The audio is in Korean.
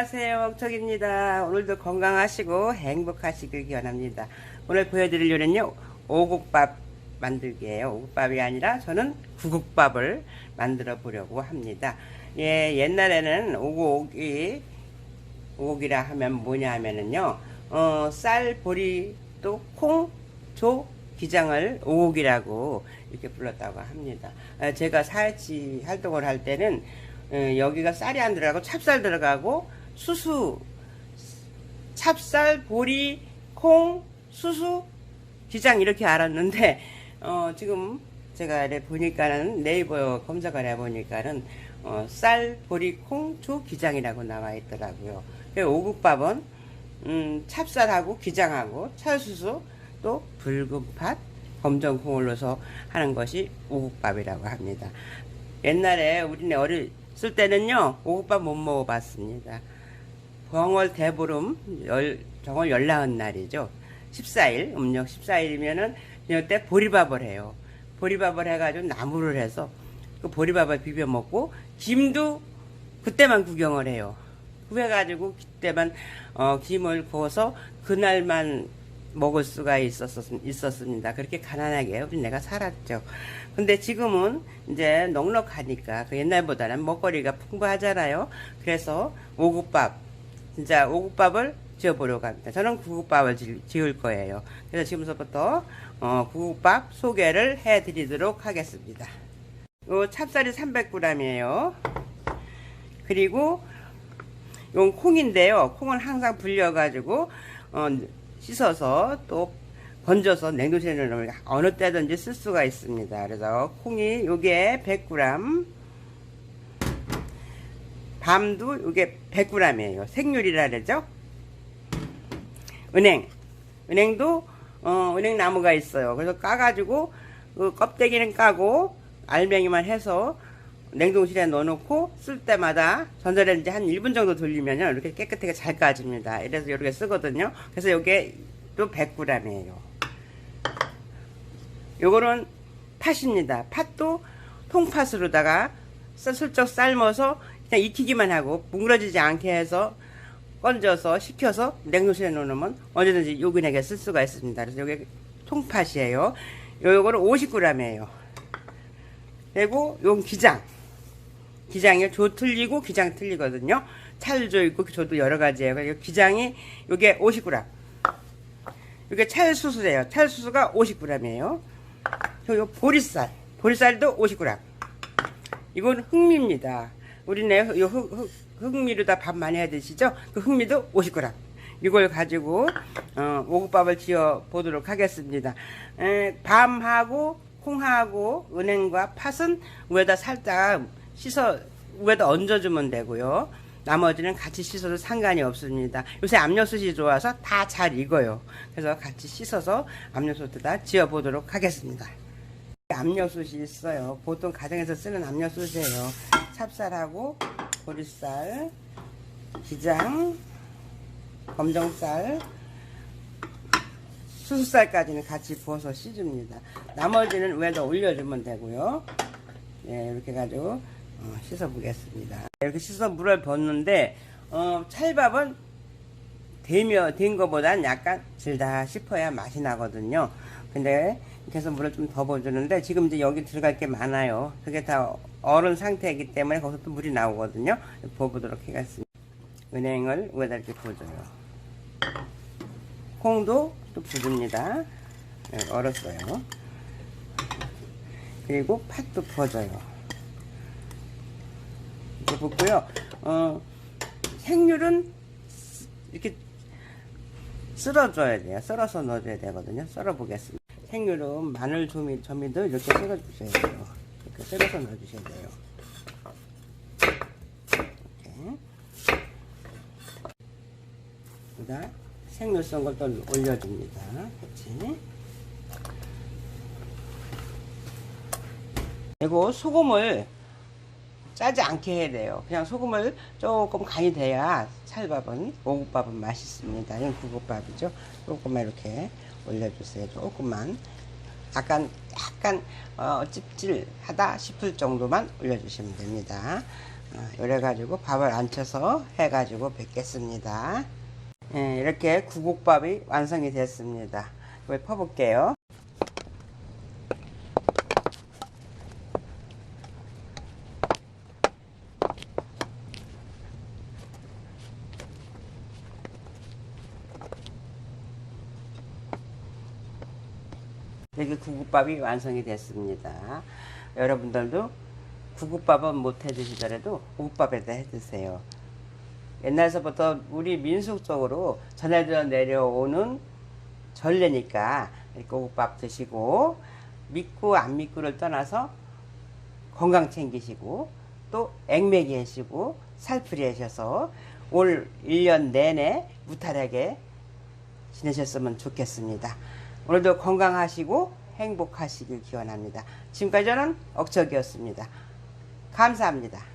안녕하세요 옥석입니다. 오늘도 건강하시고 행복하시길 기원합니다. 오늘 보여드릴 요리는요 오곡밥 만들기예요. 오곡밥이 아니라 저는 구국밥을 만들어 보려고 합니다. 예 옛날에는 오곡이 오곡이라 하면 뭐냐 하면은요 어, 쌀 보리 또 콩 조 기장을 오곡이라고 이렇게 불렀다고 합니다. 아, 제가 사회치 활동을 할 때는 어, 여기가 쌀이 안 들어가고 찹쌀 들어가고 수수 찹쌀 보리 콩 수수 기장 이렇게 알았는데 어, 지금 제가 보니까는 네이버 검색을 해보니까는 어, 쌀 보리 콩 조 기장이라고 나와 있더라고요. 그 오국밥은 음, 찹쌀하고 기장하고 찰수수 또 붉은 팥 검정콩을 넣어서 하는 것이 오국밥이라고 합니다. 옛날에 우리네 어렸을 때는요 오국밥 못 먹어봤습니다. 병월 대보름 열, 정월 열나은 날이죠. 14일 음력 14일이면은 이때 보리밥을 해요. 보리밥을 해가지고 나무를 해서 그 보리밥을 비벼 먹고 김도 그때만 구경을 해요. 그래가지고 그때만 어, 김을 구워서 그날만 먹을 수가 있었, 있었습니다. 그렇게 가난하게 우리 내가 살았죠. 근데 지금은 이제 넉넉하니까 그 옛날보다는 먹거리가 풍부하잖아요. 그래서 오국밥, 진짜 오국밥을 지어보려고 합니다. 저는 구국밥을 지- 지을 거예요. 그래서 지금서부터 어, 구국밥 소개를 해드리도록 하겠습니다. 요 찹쌀이 300g이에요. 그리고 요 콩인데요. 콩은 항상 불려가지고 어, 씻어서 또 건져서 냉동실에 넣으면 어느 때든지 쓸 수가 있습니다. 그래서 콩이 요게 100g, 밤도 요게 100g이에요. 생률이라 그러죠. 은행, 은행도 어, 은행 나무가 있어요. 그래서 까가지고 그 껍데기는 까고 알맹이만 해서 냉동실에 넣어놓고 쓸 때마다 전자레인지 한 1분 정도 돌리면 이렇게 깨끗하게 잘 까집니다. 이래서 이렇게 쓰거든요. 그래서 이게 또 100g이에요. 요거는 팥입니다. 팥도 통팥으로다가 썰- 슬쩍 삶아서 그냥 익히기만 하고 뭉그러지지 않게 해서 건져서 식혀서 냉동실에 넣으면 언제든지 요긴하게 쓸 수가 있습니다. 그래서 요게 통팥이에요. 요거는 50g이에요. 그리고 요 기장. 기장이 조 틀리고 기장 틀리거든요. 찰조 있고 조도 여러 가지예요. 그리고 기장이 요게 50g. 요게 찰수수예요. 찰수수가 50g이에요. 요 보리쌀. 보리쌀도 50g. 이건 흑미입니다. 우리네 요 흑, 흑, 흑미로 다 밥 많이 해 드시죠? 그 흑미도 50g. 이걸 가지고 어, 오국밥을 지어 보도록 하겠습니다. 에, 밤하고 콩하고 은행과 팥은 위에다 살짝 씻어 위에다 얹어주면 되고요. 나머지는 같이 씻어도 상관이 없습니다. 요새 압력솥이 좋아서 다 잘 익어요. 그래서 같이 씻어서 압력솥에다 지어 보도록 하겠습니다. 압력솥이 있어요. 보통 가정에서 쓰는 압력솥이에요. 찹쌀하고 보리쌀, 기장, 검정쌀, 수수쌀까지는 같이 부어서 씻습니다. 나머지는 위에다 올려주면 되고요. 예, 이렇게 가지고 어, 씻어 보겠습니다. 이렇게 씻어 물을 붓는데 어, 찰밥은 되며 된 거보단 약간 질다 싶어야 맛이 나거든요. 근데 이렇게 해서 물을 좀 더 부어주는데 지금 이제 여기 들어갈 게 많아요. 그게 다 얼은 상태이기 때문에 거기서 또 물이 나오거든요. 부어보도록 하겠습니다. 은행을 위에다 이렇게 부어줘요. 콩도 또 부줍니다. 네, 얼었어요. 그리고 팥도 부어줘요. 이렇게 붓고요. 어, 생률은 이렇게 썰어줘야 돼요. 썰어서 넣어줘야 되거든요. 썰어보겠습니다. 생률은 마늘 조미, 조미도 이렇게 썰어주셔야 돼요. 이렇게 썰어서 넣어주셔야 돼요. 이렇게. 그다 생률 썬걸또 올려줍니다. 같이. 그리고 소금을 짜지 않게 해야 돼요. 그냥 소금을 조금 간이 돼야 찰밥은 오국밥은 맛있습니다. 이건 구국밥이죠. 조금만 이렇게 올려주세요. 조금만 약간 약간 어, 찝질하다 싶을 정도만 올려주시면 됩니다. 어, 이래 가지고 밥을 안 쳐서 해가지고 뵙겠습니다. 예, 이렇게 구국밥이 완성이 됐습니다. 이걸 퍼볼게요. 이렇게 구국밥이 완성이 됐습니다. 여러분들도 구국밥은 못 해 드시더라도 국밥에다 해 드세요. 옛날서부터 우리 민속적으로 전해져 내려오는 전례니까 이렇게 국밥 드시고 믿고 안 믿고를 떠나서 건강 챙기시고 또 액매기 하시고 살풀이 하셔서 올 1년 내내 무탈하게 지내셨으면 좋겠습니다. 오늘도 건강하시고 행복하시길 기원합니다. 지금까지 저는 억척이었습니다. 감사합니다.